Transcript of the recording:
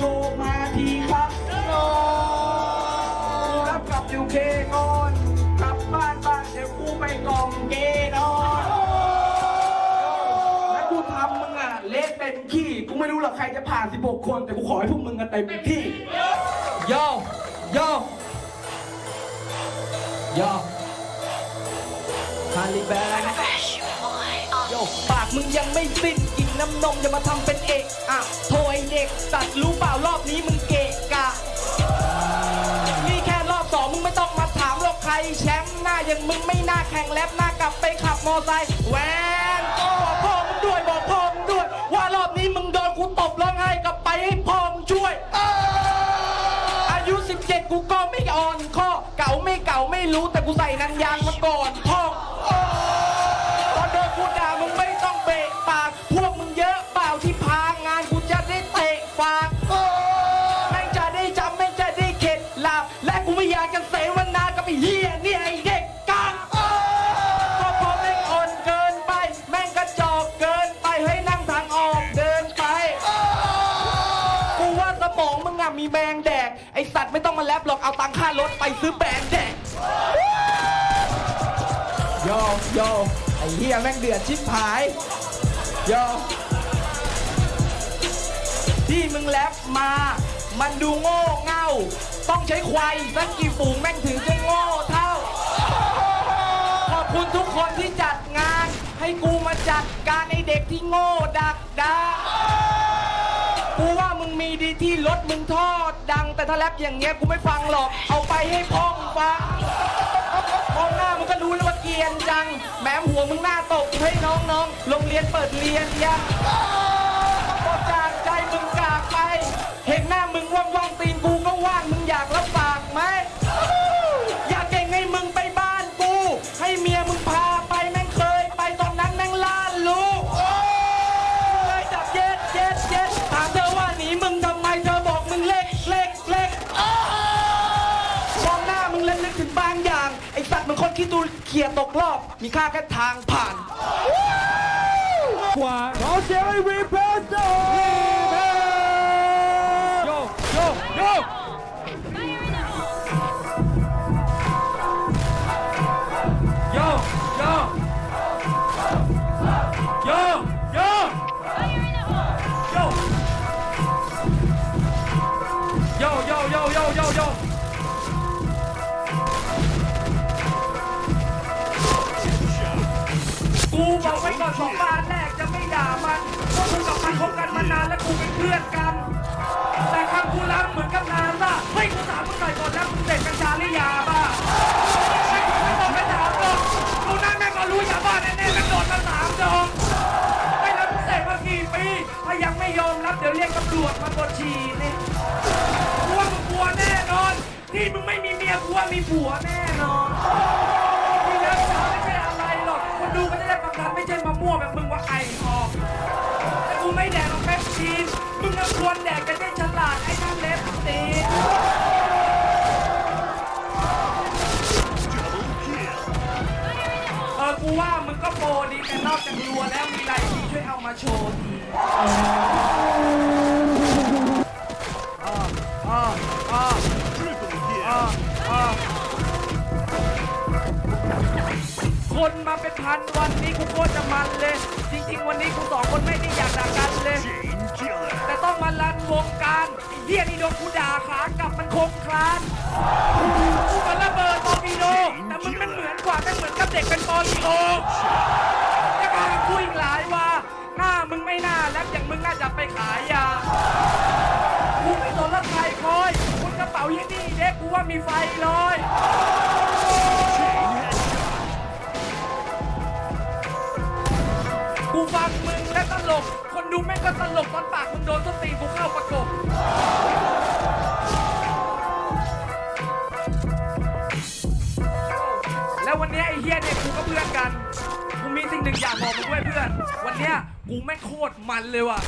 ชว์มาทีครับน้องรับกับยูเคงอนกลับบ้านบ้านเดี๋ยวกูไปกล่องเกนอนแล้วกูทำมึงอะเละเต็มที่กูไม่รู้หรอกใครจะผ่าน 16 คน แต่กูขอให้พวกมึงอะเต็มที่โยโยโยฮาริแบงโยปากมึงยังไม่สิ้นกิน น้ำนมอย่ามาทำเป็นเอกอะโทยเด็กสัตว์รู้เปล่ารอบนี้มึงเกะกะ นี่แค่รอบสองมึงไม่ต้องมาถามหรอกใครแชมป์หน้าอย่างมึงไม่น่าแข่งแลบหน้ากลับไปขับมอไซค์แหวนก็บอกพ่อมึงด้วยบอกพ่อมึงด้วย ว่ารอบนี้มึงโดนกูตบร้องไห้กลับไปให้พ่อมึงช่วยอายุ 17 กูก็ไม่อ่อนข้อเก่าไม่เก่าไม่รู้แต่กูใส่นันยางมาก่อนพ่อ มองมึงอะมีแมงแดก ไอสัตว์ไม่ต้องมาแลบหรอกเอาตังค่ารถไปซื้อแบรนด์แดกโยโยไอเฮียแม่งเดือดชิบหายโยที่มึงแลบมา มันดูโง่เง่า ต้องใช้ควายสักกี่ฝูงแม่งถึงจะโง่เท่า ขอบคุณทุกคนที่จัดงาน ให้กูมาจัดการไอเด็กที่โง่ดักดา กูว่ามึงมีดีที่รถมึงทอดดัง แต่ถ้าแรปอย่างเงี้ยกูไม่ฟังหรอก เอาไปให้พ่องฟังมองหน้ามึงก็รู้แล้วว่าเกรียนจังแม้หัวมึงหน้าตกให้น้องๆโรงเรียนเปิดเรียนยังก็จากใจมึงกากไป เห็นหน้ามึงว่างๆตีนกูก็ว่างมึงอยากแล้ว คนคิดดูเขี่ยตกรอบ มีค่าแค่ทางผ่านกว่าขอเสียงให้วีเพสโตโยโยโยโย ไว้ก่อนสองบานแรกจะไม่ด่ามันเพราะกูกับมันคบกันมานานและกูเป็นเพื่อนกัน แต่คำกูรักเหมือนกับนาซาเฮ้ยกูถามมึงหน่อยก่อนแล้วมึงเสพกัญชาหรือยาบ้าไม่ไม่ต้องไปถามหรอกกูนั่งแม่งก็รู้ยาบ้าแน่ๆกันโดนมาสามดอกไม่รับเสพมากี่ปีถ้ายังไม่ยอมรับเดี๋ยวเรียกตำรวจมาบดฉี่นี่กูว่ามึงกลัวแน่นอน ที่มึงไม่มีเมียกูว่ามีผัวแน่นอน จะได้กำนันไม่ใช่มะม่วงแบบมึงว่าไอออกแต่กูไม่แดกหรอกแป๊บชีนมึงก็ควรแดกจะได้ฉลาดไอ้นั่นเล็บตีน เออ กูว่ามึงก็โปรดีแต่นอกจากรัวแล้วมีอะไรที่ช่วยเอามาโชว์ที คนมาเป็นพันวันนี้กูโคตรจะมันเลย จริง ๆ วันนี้กูสองคนไม่ได้อยากด่ากันเลย แต่ต้องมาลันวงการไอ้เฮียนี่โดนกูด่าขากลับมันคงคลานกูมันระเบิดตอร์ปิโดแต่มึงมันเหมือนกว่าแต่เหมือนกับเด็กเป็นปอลิโอจะพากูอีกหลายว่าหน้ามึงไม่น่าแล้วอย่างมึงน่าจะไปขายยากูไม่สนละใครคอยคุณกระเป๋ายี่นี่เด็กกูว่ามีไฟลอย ฟังมึงและตลก คนดูแม่งก็ตลกตอนปากมึงโดนต้นตีนกูเข้าประกบแล้ววันเนี้ยไอ้เฮียเนี่ยกูก็เพื่อนกัน กูมีสิ่งหนึ่งอยากบอกมึงด้วยเพื่อน วันเนี้ยกูแม่งโคตรมันเลยว่ะ